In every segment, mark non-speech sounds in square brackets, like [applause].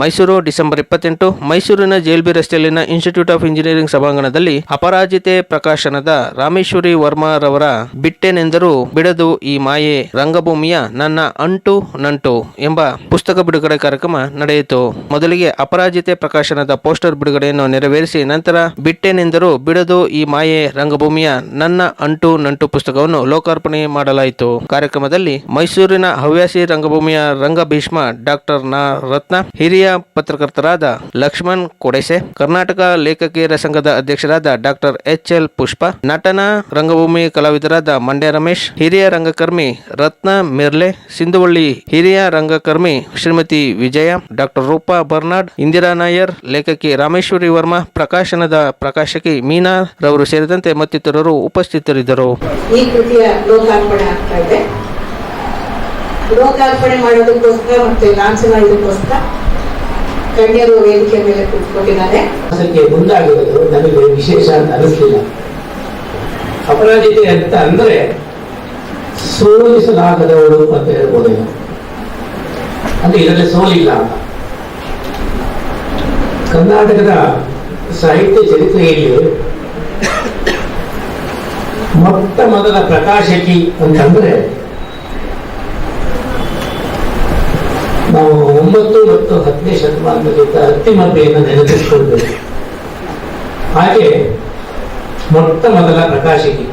Mysuru, December ಇಪ್ಪತ್ತೆಂಟು, ಮೈಸೂರಿನ ಜೇಲ್ಬಿ ರಸ್ತೆಯಲ್ಲಿನ ಇನ್ಸ್ಟಿಟ್ಯೂಟ್ ಆಫ್ ಇಂಜಿನಿಯರಿಂಗ್ ಸಭಾಂಗಣದಲ್ಲಿ ಅಪರಾಜಿತೆ ಪ್ರಕಾಶನದ ರಾಮೇಶ್ವರಿ ವರ್ಮಾರವರ ಬಿಟ್ಟೆನೆಂದರೂ ಬಿಡದು ಈ ಮಾಯೆ ರಂಗಭೂಮಿಯ ನನ್ನ ಅಂಟು ನಂಟು ಎಂಬ ಪುಸ್ತಕ ಬಿಡುಗಡೆ ಕಾರ್ಯಕ್ರಮ ನಡೆಯಿತು. ಮೊದಲಿಗೆ ಅಪರಾಜಿತೆ ಪ್ರಕಾಶನದ ಪೋಸ್ಟರ್ ಬಿಡುಗಡೆಯನ್ನು ನೆರವೇರಿಸಿ ನಂತರ ಬಿಟ್ಟೆನೆಂದರೂ ಬಿಡದು ಈ ಮಾಯೆ ರಂಗಭೂಮಿಯ ನನ್ನ ಅಂಟು ನಂಟು ಪುಸ್ತಕವನ್ನು ಲೋಕಾರ್ಪಣೆ ಮಾಡಲಾಯಿತು. ಕಾರ್ಯಕ್ರಮದಲ್ಲಿ ಮೈಸೂರಿನ ಹವ್ಯಾಸಿ ರಂಗಭೂಮಿಯ ರಂಗಭೀಷ್ಮ ಡಾಕ್ಟರ್ನ ರತ್ನ ಪತ್ರಕರ್ತರಾದ ಲಕ್ಷ್ಮಣ್ ಕೊಡೆಸೆ, ಕರ್ನಾಟಕ ಲೇಖಕಿಯರ ಸಂಘದ ಅಧ್ಯಕ್ಷರಾದ ಡಾಕ್ಟರ್ ಎಚ್ ಎಲ್ ಪುಷ್ಪ, ನಟನ ರಂಗಭೂಮಿ ಕಲಾವಿದರಾದ ಮಂಡ್ಯ ರಮೇಶ್, ಹಿರಿಯ ರಂಗಕರ್ಮಿ ರತ್ನ ಮಿರ್ಲೆ, ಸಿಂಧುವಳ್ಳಿ ಹಿರಿಯ ರಂಗಕರ್ಮಿ ಶ್ರೀಮತಿ ವಿಜಯ, ಡಾಕ್ಟರ್ ರೂಪಾ ಬರ್ನಾಡ್, ಇಂದಿರಾ ನಾಯರ್, ಲೇಖಕಿ ರಾಮೇಶ್ವರಿ ವರ್ಮಾ, ಪ್ರಕಾಶನದ ಪ್ರಕಾಶಕಿ ಮೀನಾ ರವರು ಸೇರಿದಂತೆ ಮತ್ತಿತರರು ಉಪಸ್ಥಿತರಿದ್ದರು. ಈ ಕೃತಿಯ ಲೋಕಾರ್ಪಣೆ ಆಗ್ತಾ ಇದೆ. ಲೋಕಾರ್ಪಣೆ ಮಾಡೋದಕ್ಕೋಸ್ಕರ ಮತ್ತೆ ಲಾಂಛನ ಇದಕ್ಕೋಸ್ಕರ ಗಣ್ಯರು ವೇದಿಕೆ ಮೇಲೆ ಕೂತ್ಕೊಂಡಿದ್ದಾರೆ. ಮುಂದಾಗಿರೋದು ನನಗೆ ವಿಶೇಷ ಅಂತ ಅನಿಸ್ಲಿಲ್ಲ. ಅಪರಾಜಿತೆ ಅಂತ ಅಂದ್ರೆ ಸೋಲಿಸಲಾಗದವರು ಅಂತ ಹೇಳ್ಬೋದು ಅಂದ್ರೆ ಇದರಲ್ಲಿ ಸೋಲಿಲ್ಲ ಕರ್ನಾಟಕದ ಸಾಹಿತ್ಯ ಚರಿತ್ರೆಯಲ್ಲಿ ಮೊಟ್ಟ ಮೊದಲ ಪ್ರಕಾಶಕಿ ಅಂತಂದ್ರೆ ನಾವು ಒಂಬತ್ತು ಮತ್ತು ಹತ್ತನೇ ಶತಮಾನದಲ್ಲಿ ಅತ್ತಿಮಬ್ಬೆಯನ್ನು ನೆನಪಿಸಿಕೊಳ್ಬೇಕು. ಹಾಗೆ ಮೊಟ್ಟ ಮೊದಲ ಪ್ರಕಾಶಕಿ.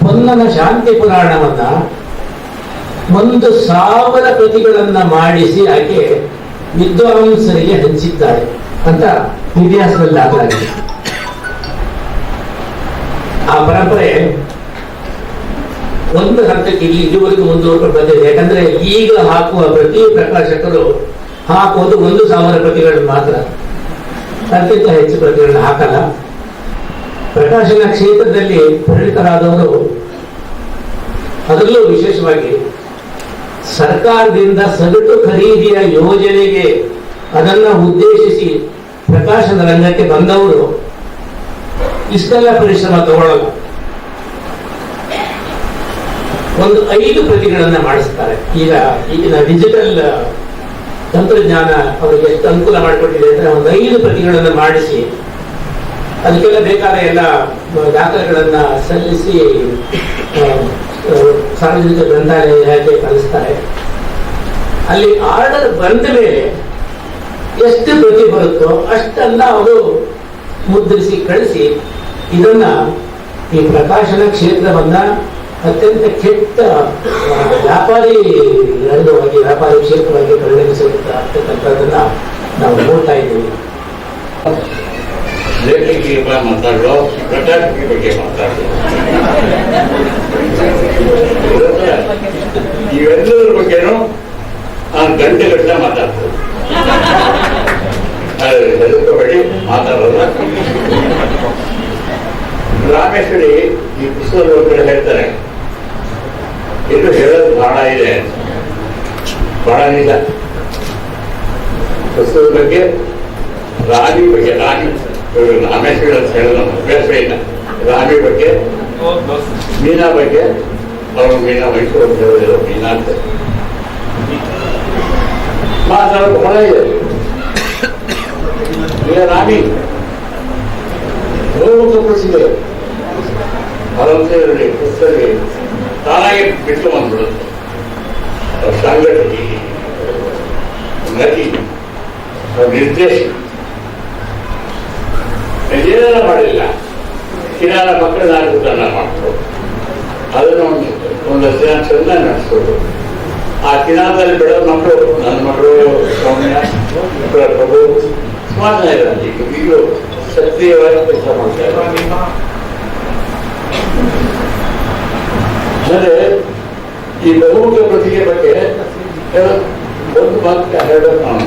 ಪೊನ್ನನ ಶಾಂತಿ ಪುರಾಣವನ್ನ ಒಂದು ಸಾವಿರ ಪ್ರತಿಗಳನ್ನ ಮಾಡಿಸಿ ಆಕೆ ವಿದ್ವಾಂಸರಿಗೆ ಹಂಚಿದ್ದಾಳೆ ಅಂತ ಇತಿಹಾಸದಲ್ಲಿ ದಾಖಲಾಗಿದೆ ಆ ಪರಂಪರೆ ಒಂದು ಹಂತಕ್ಕೆ ಇಲ್ಲಿ ಇದುವರೆಗೂ ಮುಂದುವರೆದು ಬಂದಿದೆ. ಯಾಕಂದ್ರೆ ಈಗ ಹಾಕುವ ಪ್ರತಿ ಪ್ರಕಾಶಕರು ಹಾಕುವುದು ಒಂದು ಸಾವಿರ ಪ್ರತಿಗಳನ್ನು ಮಾತ್ರ. ಅತ್ಯಂತ ಹೆಚ್ಚು ಪ್ರತಿಗಳನ್ನು ಹಾಕಲ್ಲ. ಪ್ರಕಾಶನ ಕ್ಷೇತ್ರದಲ್ಲಿ ಪರಿಣಿತರಾದವರು ಅದರಲ್ಲೂ ವಿಶೇಷವಾಗಿ ಸರ್ಕಾರದಿಂದ ಸಗಟು ಖರೀದಿಯ ಯೋಜನೆಗೆ ಅದನ್ನ ಉದ್ದೇಶಿಸಿ ಪ್ರಕಾಶನ ರಂಗಕ್ಕೆ ಬಂದವರು ಇಷ್ಟೆಲ್ಲ ಪರಿಶ್ರಮ ತಗೊಳ್ಳಲ್ಲ ಒಂದು ಐದು ಪ್ರತಿಗಳನ್ನ ಮಾಡಿಸ್ತಾರೆ ಈಗ ಈಗಿನ ಡಿಜಿಟಲ್ ತಂತ್ರಜ್ಞಾನ ಅವರಿಗೆ ಎಷ್ಟು ಅನುಕೂಲ ಮಾಡಿಕೊಟ್ಟಿದೆ ಅಂದ್ರೆ ಒಂದು ಐದು ಪ್ರತಿಗಳನ್ನ ಮಾಡಿಸಿ, ಅದಕ್ಕೆಲ್ಲ ಬೇಕಾದ ಎಲ್ಲ ದಾಖಲೆಗಳನ್ನ ಸಲ್ಲಿಸಿ ಸಾರ್ವಜನಿಕ ಗ್ರಂಥಾಲಯ ಇಲಾಖೆ ಕಲಿಸ್ತಾರೆ ಅಲ್ಲಿ ಆರ್ಡರ್ ಬಂದ ಮೇಲೆ ಎಷ್ಟು ಪ್ರತಿ ಬರುತ್ತೋ ಅಷ್ಟನ್ನ ಅವರು ಮುದ್ರಿಸಿ ಕಳಿಸಿ, ಇದನ್ನ ಈ ಪ್ರಕಾಶನ ಕ್ಷೇತ್ರವನ್ನ ಅತ್ಯಂತ ಕೆಟ್ಟ ವ್ಯಾಪಾರಿ ರಂಗವಾಗಿ ವ್ಯಾಪಾರಿ ಕ್ಷೇತ್ರವಾಗಿ ಪರಿಣಮಿಸಿರ್ತಕ್ಕಂಥದ್ದನ್ನ ನಾವು ನೋಡ್ತಾ ಇದ್ದೀವಿ. ಲೇಖಕಿ ಮಾತಾಡೋ ಬಗ್ಗೆ ಮಾತಾಡೋ [laughs] ಇವೆಲ್ಲದರ ಬಗ್ಗೆನೂ ನಾನು ಮಾತಾಡೋಲ್ಲ. ರಾಮೇಶ್ವರಿ ಈ ಪುಸ್ತಕದ ಹೇಳ್ತಾರೆ ಇದು ಹೇಳೋದು ಬಹಳ ಇದೆ. ಬಹಳ ಇಲ್ಲ. ಪ್ರಸ್ತುತದ ಬಗ್ಗೆ ರಾಣಿ ಬಗ್ಗೆ ಇವರು ರಾಮೇಶ್ವರ ಅಂತ ಹೇಳೋದು ಅಭ್ಯಾಸ ಇಲ್ಲ. ರಾಣಿ ಬಗ್ಗೆ, ಮೀನಾ ಬಗ್ಗೆ, ಅವರು ಮೀನಾ ಮೈಸೂರು ಅಂತ ಹೇಳೋದಿಲ್ಲ ಮೀನಾ ಅಂತ. ಮಾತಾಡೋದು ಬಹಳ ಇದೆ. ಈಗ ರಾಣಿ ಬಹುಮುಖ ಪ್ರಸಿದ್ಧ. ಭರವಸೆಯಲ್ಲಿ ಪುಸ್ತಕ ತಾನಾಗಿ ಬಿಟ್ಟು ಬಂದ್ಬಿಡುತ್ತೆ. ಸಂಘಟನೆ ನಟಿ ನಿರ್ದೇಶನ ಏನೆಲ್ಲ ಮಾಡಿಲ್ಲ. ಕಿರಾಣ ಮಕ್ಕಳ ನಾಟಕಗಳನ್ನ ಮಾಡ್ತಾರೆ ಅದನ್ನು ಒಂದು ಒಂದಷ್ಟು ದಿನ ಚಂದ ನಡೆಸ್ಬೋದು. ಆ ದಿನದಲ್ಲಿ ಬೆಳೆದ ಮಕ್ಕಳು, ನನ್ನ ಮಕ್ಕಳು, ಸೌಮ್ಯ ಪ್ರಭು ಸುಮಾರು ಇರಲಿ ಈಗಲೂ ಸಕ್ರಿಯವಾಗಿ ಕೆಲಸ ಮಾಡ್ತಾ ಆಮೇಲೆ ಈ ಬಹುಮುಖ ಪ್ರತಿಗೆ ಬಗ್ಗೆ ಒಂದು ಮಾತು ಹೇಳಬೇಕು ನಾನು?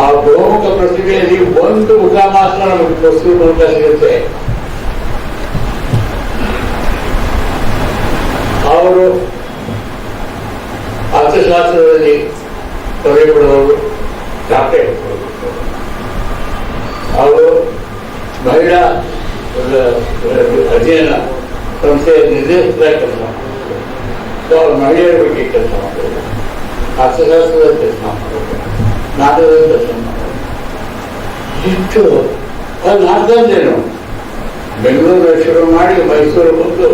ಆ ಬಹುಮುಖ ಪ್ರತಿಭೆಯಲ್ಲಿ ಒಂದು ಮುಖ ಮಾತ್ರ ನಮಗೆ ಪ್ರಸ್ತುತ ಸಿಗುತ್ತೆ ಅವರು ಅರ್ಥಶಾಸ್ತ್ರದಲ್ಲಿ ತೊಡಗಿ ಬಿಡುವವರು ಡಾಕ್ಟರೇಟ್ ಅವರು ಮಹಿಳಾ, ಅಧ್ಯಯನ ಸಂಸ್ಥೆಯ ನಿರ್ದೇಶಕರ ಕೆಲಸ ಮಾಡ್ತಾರೆ ಸೊ ಅವ್ರು ಮಹಿಳೆಯರ ಬಗ್ಗೆ ಕೆಲಸ ಮಾಡೋದು ಅರ್ಥಶಾಸ್ತ್ರದ ಕೆಲಸ ಮಾಡೋದು ನಾಟಕದ ಕೆಲಸ ಮಾಡೋದು ಇಷ್ಟು ಅದು ನಾಟಕದ್ದೇನು ಬೆಂಗಳೂರು ಶುರು ಮಾಡಿ ಮೈಸೂರು ಬಂದು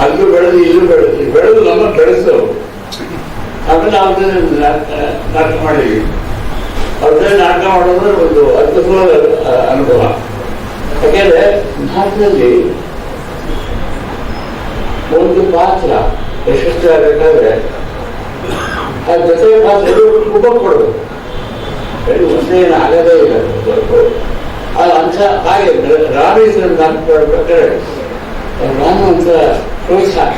ಅಲ್ಲೂ ಬೆಳೆದು, ಇಲ್ಲೂ ಬೆಳೆದು ಬೆಳೆದು ನಮ್ಮ ಬೆಳೆಸೋರು. ಅದನ್ನ ಅವ್ರದ್ದು ನಾಟಕ ಮಾಡಿದ್ವಿ. ಅವ್ರದ್ದೇ ನಾಟಕ ಮಾಡೋದ್ರೆ ಒಂದು ಅದ್ಭುತವಾದ ಅನುಭವ. ಯಾಕೆಂದ್ರೆ ನಾಟಕದಲ್ಲಿ ಒಂದು ಪಾತ್ರ ಯಶಸ್ವಿ ಆಗಬೇಕಾದ್ರೆ ಆ ಜೊತೆ ಪಾತ್ರ ಉಪ ಕೊಡಬೇಕು ಏನು ಆಗದೇ ಇಲ್ಲ ಅದು ಅಂಶ ಹಾಗೆ ರಾಮೇಶ್ವರ ಪ್ರಕಾರ ಮಾಡ್ಬೇಕಾದ್ರೆ ರಾಮ ಒಂಥರ ಪ್ರೋತ್ಸಾಹ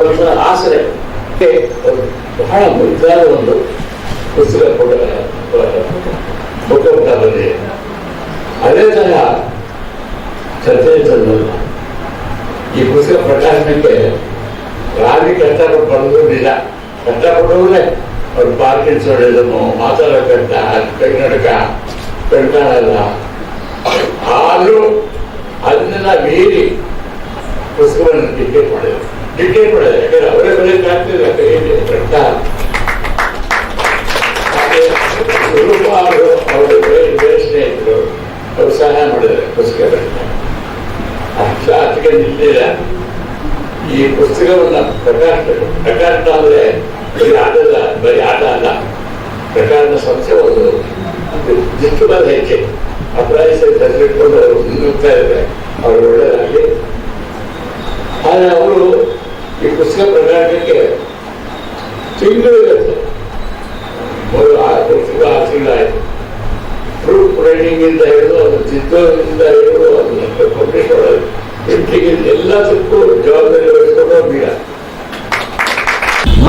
ಒಂಥರ ಆಸರೆ. ಬಹಳ ಮುದ್ದಾದ ಒಂದು ಪುಸ್ತಕ ಬಂದಿದೆ ಅದೇ ತರಹ ಚರ್ಚೆ ಚಂದಲ್ಲ ಈ ಪುಸ್ತಕ ಪ್ರಕಾಶನಕ್ಕೆ ರಾಗಿ ಕಷ್ಟಪಟ್ಟು ಬರೋದು ನಿಜ ಕಷ್ಟಪಟ್ಟವ್ರೆ ಅವ್ರು ಪಾರ್ಕಿನ್ಸ್ ಹೊಡೆದನು ಮಾತಾಡೋ ಕಷ್ಟ ಕನ್ನಡಕ ಕಣ್ಕಾಣಲ್ಲ ಆದರೂ ಅದನ್ನೆಲ್ಲ ಮೀರಿ ಅದಕ್ಕೆ ನಿಂತಿಲ್ಲ ಈ ಪುಸ್ತಕವನ್ನ ಪ್ರಕಾಶ ಪ್ರಕಾಶ ಅಂದ್ರೆ ಬರೀ ಆಟದ ಬರೀ ಆಟ ಅಲ್ಲ. ಪ್ರಕಾರದ ಸಂಸ್ಥೆ ಒಂದು. ದಿಕ್ಕುಬಾದ ಹೆಜ್ಜೆ ಅಪರಾಧ ತಂದಿಟ್ಕೊಂಡು ಅವರು ಮುನ್ನುಗ್ತಾ ಇದ್ದಾರೆ. ಅವರು ಒಳ್ಳೆಯದಾಗಲಿ. ಆದರೆ ಅವರು ಈ ಪುಸ್ತಕ ಪ್ರಕಾಶನಕ್ಕೆ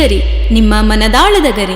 ಶ್ರೀಗರಿ ನಿಮ್ಮ ಮನದಾಳದ ಗರಿ.